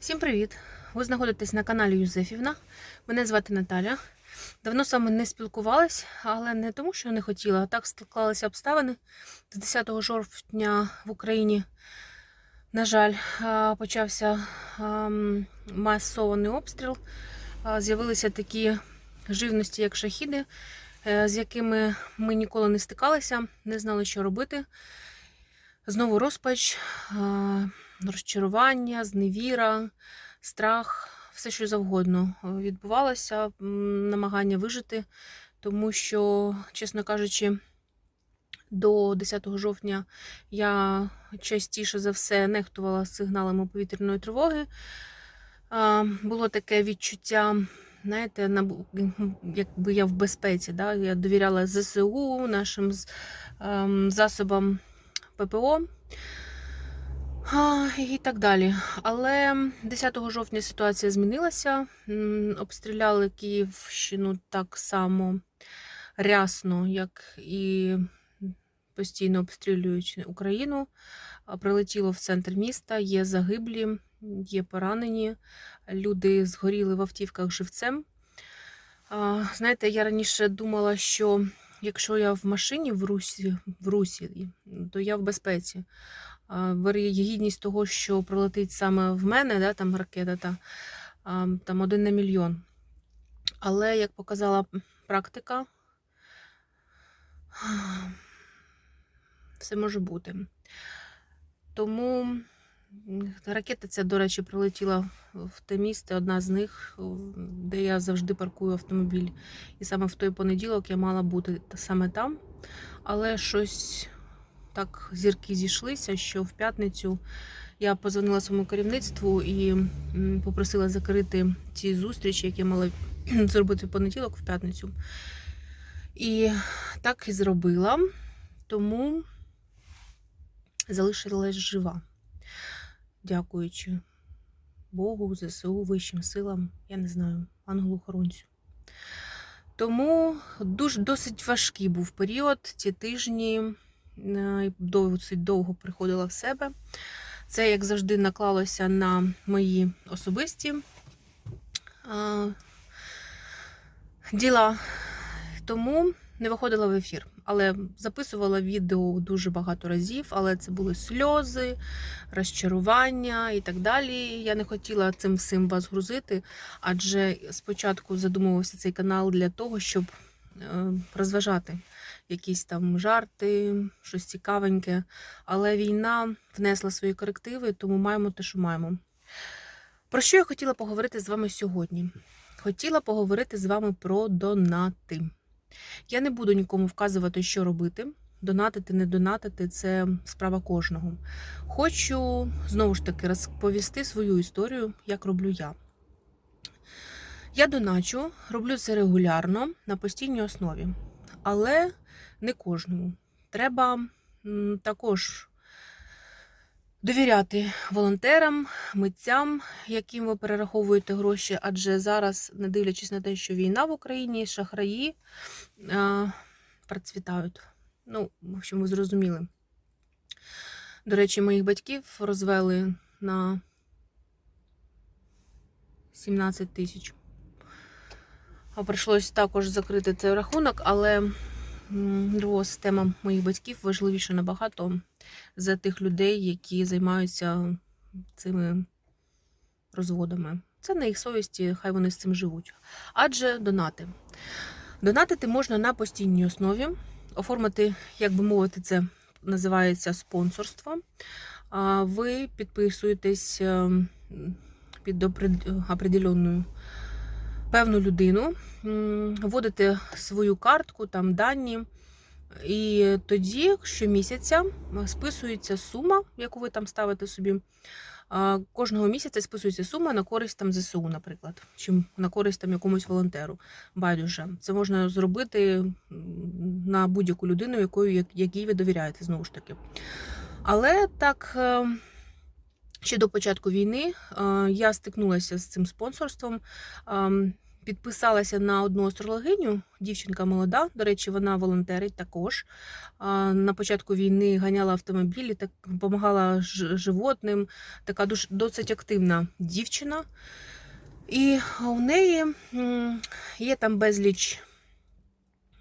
Всім привіт! Ви знаходитесь на каналі Юзефівна. Мене звати Наталя. Давно саме не спілкувалась, але не тому, що не хотіла, а так склалися обставини. З 10 жовтня в Україні, на жаль, почався масований обстріл. З'явилися такі живності, як шахіди, е, з якими ми ніколи не стикалися, не знали, що робити. Знову розпач, розчарування, зневіра, страх, все що завгодно відбувалося, намагання вижити, тому що, чесно кажучи, до 10 жовтня я частіше за все нехтувала сигналами повітряної тривоги. Було таке відчуття, знаєте, якби я в безпеці. Да? Я довіряла ЗСУ, нашим ем, засобам ППО. І так далі. Але 10 жовтня ситуація змінилася. Обстріляли Київщину так само рясно, як і постійно обстрілюють Україну. Прилетіло в центр міста, є загиблі, є поранені. Люди згоріли в автівках живцем. Знаєте, я раніше думала, що якщо я в машині в Русі, в Русі, то я в безпеці. А, Вирогідність того, що прилетить саме в мене, да, там ракета, та, там один на мільйон. Але, як показала практика, все може бути. Тому ракета ця, до речі, прилетіла в те місце, одна з них, де я завжди паркую автомобіль. І саме в той понеділок я мала бути саме там. Але щось так зірки зійшлися, що в п'ятницю я позвонила своєму керівництву і попросила закрити ці зустрічі, які я мала зробити в понеділок, в п'ятницю. І так і зробила, тому залишилась жива. Дякуючи Богу, ЗСУ, вищим силам, я не знаю, ангелу-хоронцю. Тому дуже досить важкий був період, ці тижні досить довго приходила в себе. Це, як завжди, наклалося на мої особисті е, діла. Тому не виходила в ефір. Але записувала відео дуже багато разів, але це були сльози, розчарування і так далі. Я не хотіла цим всім вас грузити, адже спочатку задумувався цей канал для того, щоб е, розважати якісь там жарти, щось цікавеньке. Але війна внесла свої корективи, тому маємо те, що маємо. Про що я хотіла поговорити з вами сьогодні? Хотіла поговорити з вами про донати. Я не буду нікому вказувати, що робити. Донатити, не донатити це справа кожного. Хочу знову ж таки розповісти свою історію, як роблю я. Я доначу, роблю це регулярно на постійній основі, але не кожному. Треба також довіряти волонтерам, митцям, яким ви перераховуєте гроші, адже зараз, не дивлячись на те, що війна в Україні, шахраї е, процвітають. Ну, в общем, ви зрозуміли. До речі, моїх батьків розвели на 17 тисяч. Прийшлось також закрити цей рахунок, але нервова система моїх батьків важливіша набагато за тих людей, які займаються цими розводами. Це на їх совісті, хай вони з цим живуть. Адже донати. Донатити можна на постійній основі, оформити, як би мовити, це називається спонсорство. Ви підписуєтесь е, під опред- определенну певну людину, вводите свою картку, там дані. І тоді щомісяця списується сума, яку ви там ставите собі. Кожного місяця списується сума на користь там ЗСУ, наприклад, чи на користь там якомусь волонтеру. Байдуже. Це можна зробити на будь-яку людину, якою якій ви довіряєте, знову ж таки. Але так. Е, Ще до початку війни е, я стикнулася з цим спонсорством. Ем, підписалася на одну астрологиню, дівчинка молода. До речі, вона волонтерить також. На початку війни ганяла автомобілі, так допомагала животним. Така досить активна дівчина. І у неї є там безліч,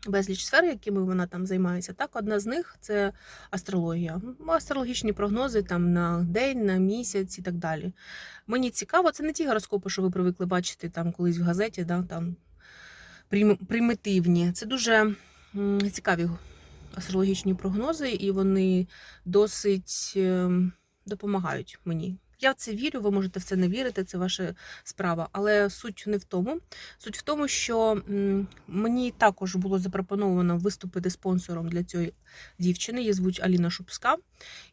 безліч сфер, якими вона там займається. Так, одна з них це астрологія. Ну, Астрологічні прогнози там на день, на місяць і так далі. Мені цікаво, це не ті гороскопи, що ви привикли бачити там колись в газеті, да, там примітивні. Це дуже цікаві астрологічні прогнози, і вони досить ем, допомагають мені. Я в це вірю, ви можете в це не вірити, це ваша справа. Але суть не в тому. Суть в тому, що мені також було запропоновано виступити спонсором для цієї дівчини. Її звуть Аліна Шупська.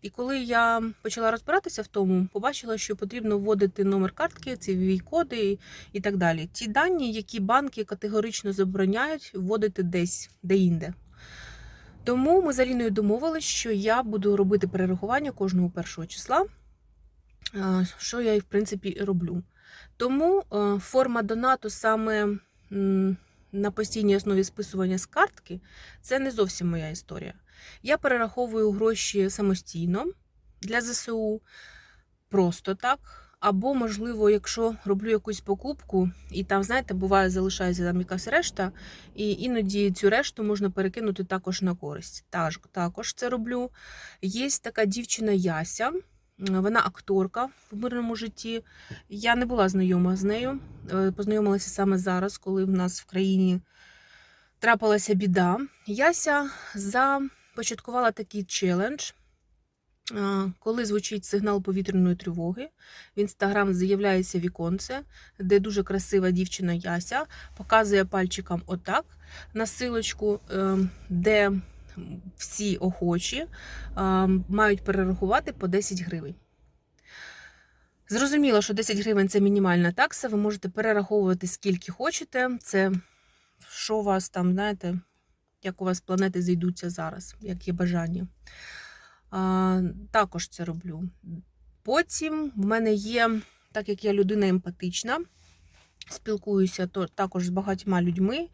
І коли я почала розбиратися в тому, побачила, що потрібно вводити номер картки, циві коди і, так далі. Ті дані, які банки категорично забороняють вводити десь де-інде. Тому ми з Аліною домовились, що я буду робити перерахування кожного першого числа, що я і в принципі і роблю. Тому е, форма донату саме на постійній основі списування з картки це не зовсім моя історія. Я перераховую гроші самостійно для ЗСУ просто так. Або, можливо, якщо роблю якусь покупку, і там, знаєте, буває, залишається там якась решта, і іноді цю решту можна перекинути також на користь. Таж, також це роблю. Є така дівчина Яся, вона акторка в мирному житті. Я не була знайома з нею. е, Познайомилася саме зараз, коли в нас в країні трапилася біда. Яся започаткувала такий челендж. Коли звучить сигнал повітряної тривоги, в інстаграм з'являється віконце, де дуже красива дівчина Яся показує пальчиком отак на силочку, е, де всі охочі е, мають перерахувати по 10 гривень. Зрозуміло, що 10 гривень це мінімальна такса. Ви можете перераховувати скільки хочете. Це що у вас там, знаєте, як у вас планети зійдуться зараз, як є бажання. А, також це роблю. Потім в мене є, так як я людина емпатична, спілкуюся також з багатьма людьми.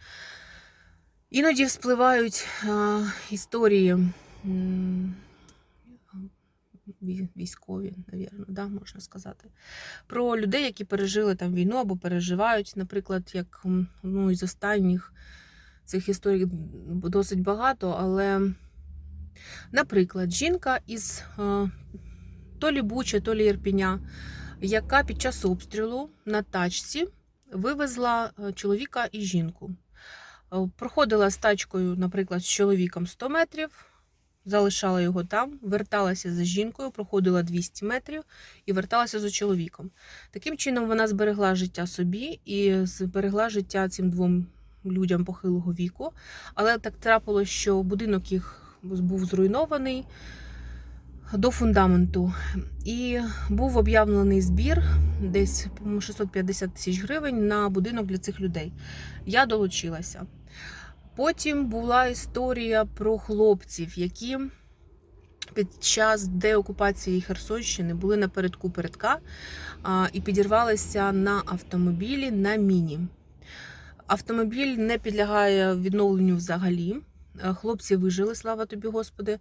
Іноді вспливають а, історії м, військові, навірно, да, можна сказати, про людей, які пережили там війну або переживають, наприклад, як ну, із останніх цих історій досить багато, але, наприклад, жінка із е, то лі Буча, то лі Ірпіня, яка під час обстрілу на тачці вивезла е, чоловіка і жінку. Е, Проходила з тачкою, наприклад, з чоловіком 100 метрів, залишала його там, верталася за жінкою, проходила 200 метрів і верталася за чоловіком. Таким чином вона зберегла життя собі і зберегла життя цим двом людям похилого віку. Але так трапилось, що будинок їх був зруйнований до фундаменту. І був об'явлений збір десь по-моєму, 650 тисяч гривень на будинок для цих людей. Я долучилася. Потім була історія про хлопців, які під час деокупації Херсонщини були напередку передка і підірвалися на автомобілі на міні. Автомобіль не підлягає відновленню взагалі. Е, Хлопці вижили, слава тобі, Господи.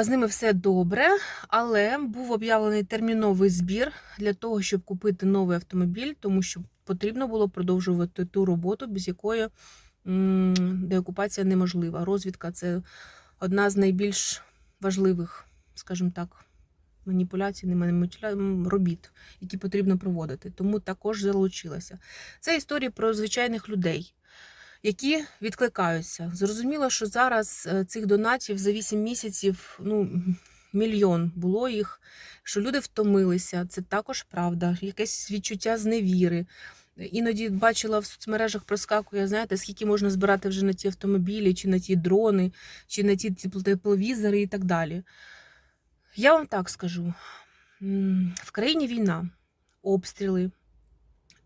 З ними все добре, але був об'явлений терміновий збір для того, щоб купити новий автомобіль, тому що потрібно було продовжувати ту роботу, без якої деокупація неможлива. Розвідка це одна з найбільш важливих, скажімо так, маніпуляцій, не робіт, які потрібно проводити. Тому також залучилася. Це історія про звичайних людей. Які відкликаються. Зрозуміло, що зараз е, цих донатів за 8 місяців ну, мільйон було їх, що люди втомилися, це також правда, якесь відчуття зневіри. Іноді бачила в соцмережах проскакує, знаєте, скільки можна збирати вже на ті автомобілі, чи на ті дрони, чи на ті тепловізори і так далі. Я вам так скажу: в країні війна, обстріли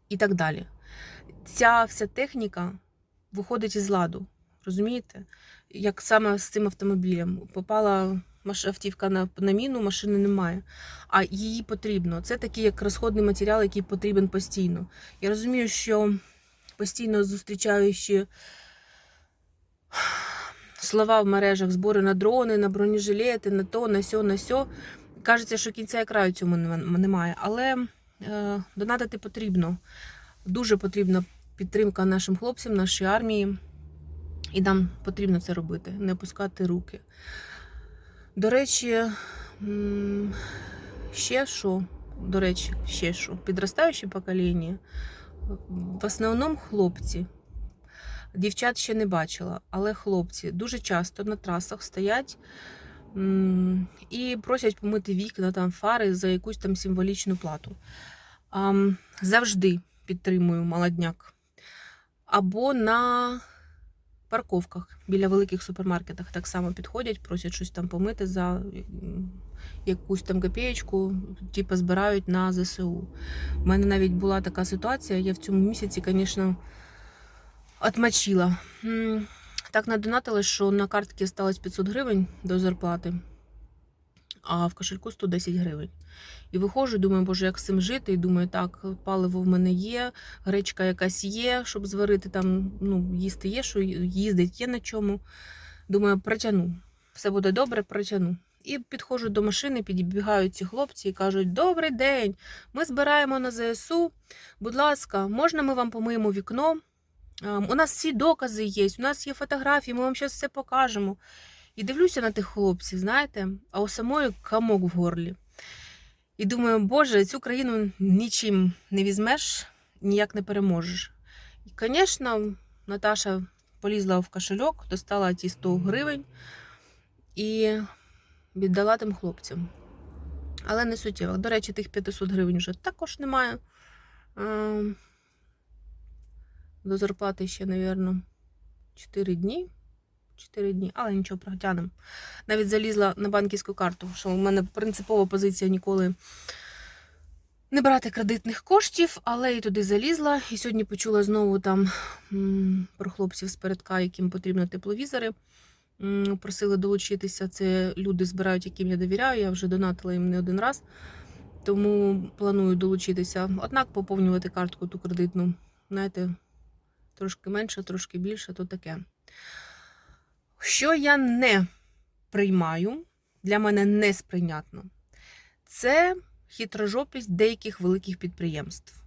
і так далі. Ця вся техніка виходить із ладу. Розумієте? Як саме з цим автомобілем. Попала автівка на, на міну, машини немає. А її потрібно. Це такий як розходний матеріал, який потрібен постійно. Я розумію, що постійно зустрічаючи слова в мережах, збори на дрони, на бронежилети, на то, на сьо, на сьо. Кажеться, що кінця і краю цьому немає. Але е, донатити потрібно. Дуже потрібна підтримка нашим хлопцям, нашій армії. І нам потрібно це робити, не опускати руки. До речі, ще що, до речі, ще що, підростаюче покоління, в основному хлопці. Дівчат ще не бачила, але хлопці дуже часто на трасах стоять і просять помити вікна, там, фари за якусь там символічну плату. Завжди підтримую молодняк. Або на парковках біля великих супермаркетах так само підходять, просять щось там помити за якусь там копієчку, типу збирають на ЗСУ. У мене навіть була така ситуація, я в цьому місяці, звісно, отмочила. Так надонатили, що на картці сталося 500 гривень до зарплати, а в кошельку 110 гривень. І виходжу, думаю, боже, як з цим жити? І думаю, так, паливо в мене є, гречка якась є, щоб зварити там, ну, їсти є, що їздить є на чому. Думаю, протягну. Все буде добре, протягну. І підходжу до машини, підбігають ці хлопці і кажуть: Добрий день! Ми збираємо на ЗСУ. Будь ласка, можна ми вам помиємо вікно? Ем, У нас всі докази є, у нас є фотографії, ми вам зараз все покажемо. І дивлюся на тих хлопців, знаєте, а у самої комок в горлі. І думаю, боже, цю країну нічим не візьмеш, ніяк не переможеш. І, звісно, Наташа полізла в кошельок, достала ті 100 гривень і віддала тим хлопцям. Але не суттєво. До речі, тих 500 гривень вже також немає. Ем, До зарплати ще, мабуть, 4 дні. 4 дні, але нічого протягнемо. Навіть залізла на банківську карту, що в мене принципова позиція ніколи не брати кредитних коштів, але і туди залізла. І сьогодні почула знову там про хлопців з передка, яким потрібно тепловізори. Просили долучитися. Це люди збирають, яким я довіряю. Я вже донатила їм не один раз. Тому планую долучитися. Однак поповнювати картку ту кредитну, знаєте, трошки менше, трошки більше, то таке. Що я не приймаю, для мене несприйнятно, це хитрожопість деяких великих підприємств.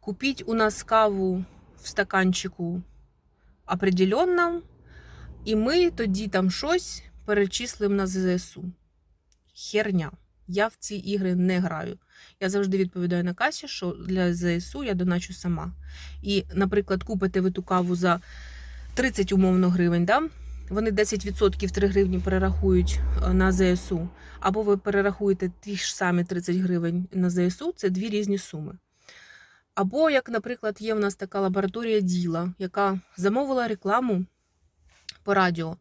Купіть у нас каву в стаканчику определенно, і ми тоді там щось перечислимо на ЗСУ. Херня. Я в ці ігри не граю. Я завжди відповідаю на касі, що для ЗСУ я доначу сама. І, наприклад, купите ви ту каву за 30 умовно гривень, да? Вони 10% 3 гривні перерахують е, на ЗСУ, або ви перерахуєте ті ж самі 30 гривень на ЗСУ, це дві різні суми. Або, як, наприклад, є в нас така лабораторія діла, яка замовила рекламу по радіо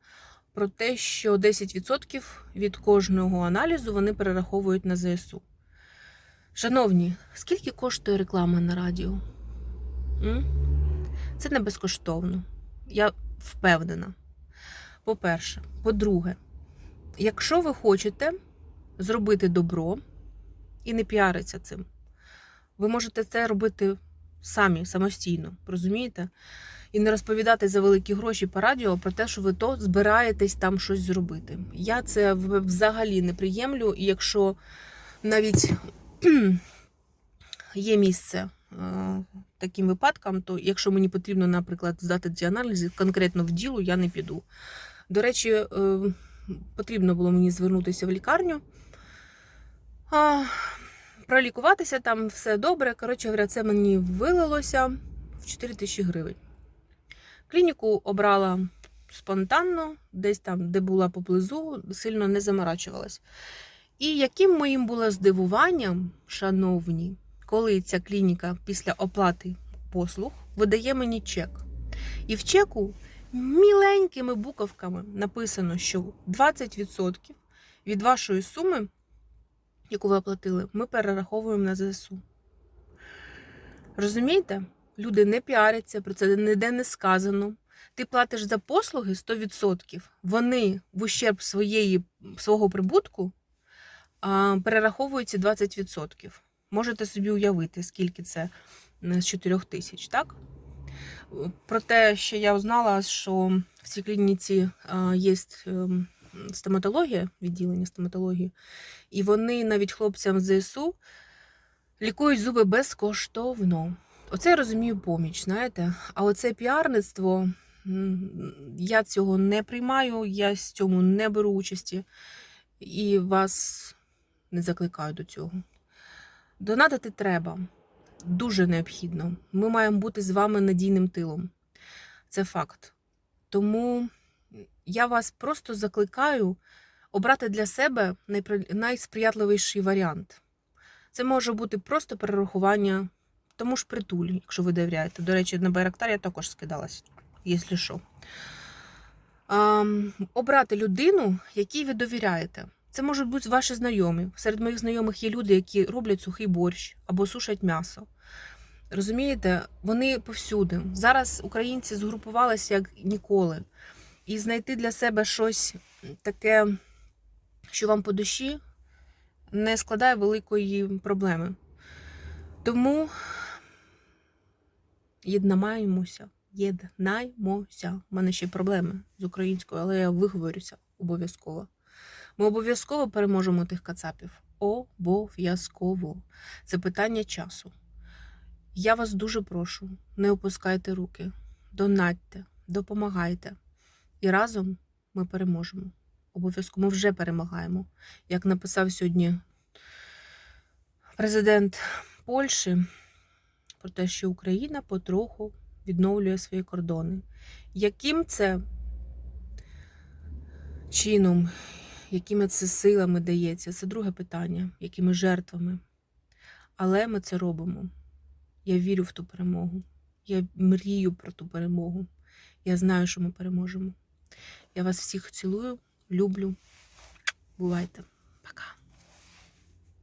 про те, що 10% від кожного аналізу вони перераховують на ЗСУ. Шановні, скільки коштує реклама на радіо? М? Це не безкоштовно. Я впевнена. По-перше, по-друге, якщо ви хочете зробити добро і не піариться цим, ви можете це робити самі, самостійно, розумієте? І не розповідати за великі гроші по радіо про те, що ви то збираєтесь там щось зробити. Я це взагалі не приємлю, і якщо навіть є місце е, таким випадкам, то якщо мені потрібно, наприклад, здати ці аналізи конкретно в ділу, я не піду. До речі, е, потрібно було мені звернутися в лікарню. Пролікуватися там все добре. Коротше говоря, це мені вилилося в 4 тисячі гривень. Клініку обрала спонтанно, десь там, де була поблизу, сильно не заморачувалась. І яким моїм було здивуванням, шановні, коли ця клініка після оплати послуг видає мені чек. І в чеку міленькими буковками написано, що 20% від вашої суми, яку ви оплатили, ми перераховуємо на ЗСУ. Розумієте? Люди не піаряться, про це ніде не сказано. Ти платиш за послуги 100%, вони в ущерб своєї, свого прибутку а, перераховуються 20%. Можете собі уявити, скільки це е, з 4 тисяч, так? Про те, що я узнала, що в цій клініці є ем, стоматологія, відділення стоматології, і вони навіть хлопцям з ЗСУ лікують зуби безкоштовно. Оце я розумію поміч, знаєте. А оце піарництво, я цього не приймаю, я з цьому не беру участі і вас не закликаю до цього. Донатити треба. Дуже необхідно. Ми маємо бути з вами надійним тилом. Це факт. Тому я вас просто закликаю обрати для себе найсприятливіший варіант. Це може бути просто перерахування тому ж притулі, якщо ви довіряєте. До речі, на Байрактар я також скидалась, якщо що. Обрати людину, якій ви довіряєте. Це можуть бути ваші знайомі. Серед моїх знайомих є люди, які роблять сухий борщ або сушать м'ясо. Розумієте, вони повсюди. Зараз українці згрупувалися як ніколи. І знайти для себе щось таке, що вам по душі, не складає великої проблеми. Тому єднамаємося, єднаймося. У мене ще проблеми з українською, але я виговорюся обов'язково. Ми обов'язково переможемо тих кацапів. Обов'язково. Це питання часу. Я вас дуже прошу, не опускайте руки, донатьте, допомагайте. І разом ми переможемо. Обов'язково ми вже перемагаємо. Як написав сьогодні президент Польщі про те, що Україна потроху відновлює свої кордони. Яким це чином, якими це силами дається, це друге питання, якими жертвами. Але ми це робимо. Я вірю в ту перемогу. Я мрію про ту перемогу. Я знаю, що ми переможемо. Я вас всіх цілую, люблю. Бувайте. Пока.